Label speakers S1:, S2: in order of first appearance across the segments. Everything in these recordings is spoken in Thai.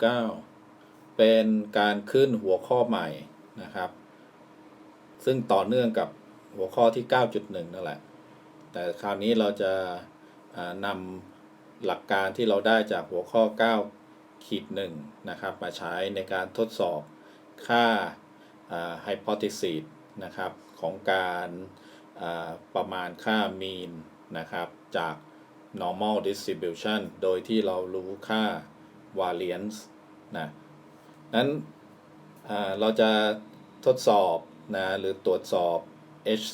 S1: 9 เป็นการขึ้นหัวข้อใหม่นะครับ ซึ่งต่อเนื่องกับหัวข้อที่ 9.1 นั่นแหละ แต่คราวนี้เราจะนำหลักการที่เราได้จากหัวข้อ 9 ขีด1นะครับ มาใช้ในการทดสอบค่าอ่า hypothesis นะครับของการประมาณค่า mean นะครับ จาก normal distribution โดยที่เรารู้ค่า variance นะนั้นเราจะทดสอบนะหรือตรวจสอบ h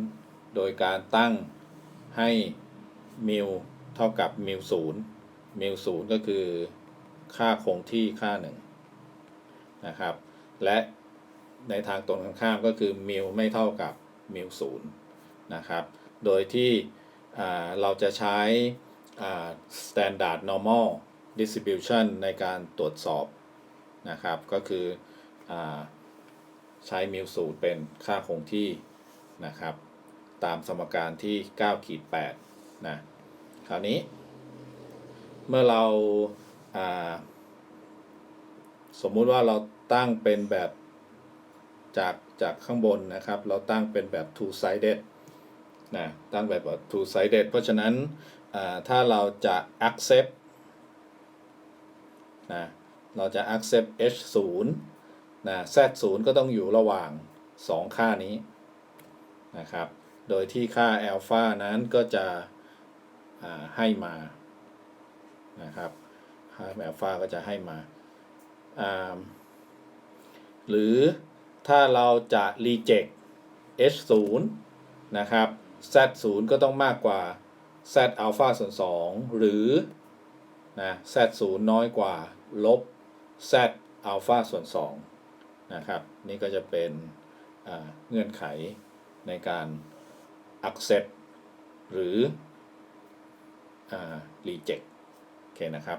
S1: 0โดยการตั้งให้ mu เท่ากับ mu 0 mu 0ก็คือค่าคงที่ค่าหนึ่งนะครับ และในทางตรงกันข้ามก็คือ mu ไม่เท่ากับ mu 0นะครับ โดยที่เราจะใช้ standard normal distribution ในการตรวจสอบนะครับ ก็คืออใช้ mu 0เป็นค่าคงที่นะครับ ตามสมการที่9ขีด8นะคราวนี้ เมื่อเราาสมมุติว่าเราตั้งเป็นแบบจากจากข้างบนนะครับ เราตั้งเป็นแบบ two sided นะตั้งแบบ two sided เพราะฉะนั้นถ้าเราจะ accept นะเราจะ accept h 0นะ z 0ก็ต้องอยู่ระหว่าง 2 ค่านี้นะครับ โดยที่ค่า alpha นั้นก็จะให้มานะครับค่า alpha ก็จะให้มาาหรือถ้าเราจะ reject h 0นะครับ z 0ก็ต้องมากกว่า z alpha ส่วน 2 หรือ นะ z 0น้อยกว่าลบ z อัลฟาส่วน2นะครับ นี่ก็จะเป็นเงื่อนไขในการ accept หรืออ reject โอเคนะครับ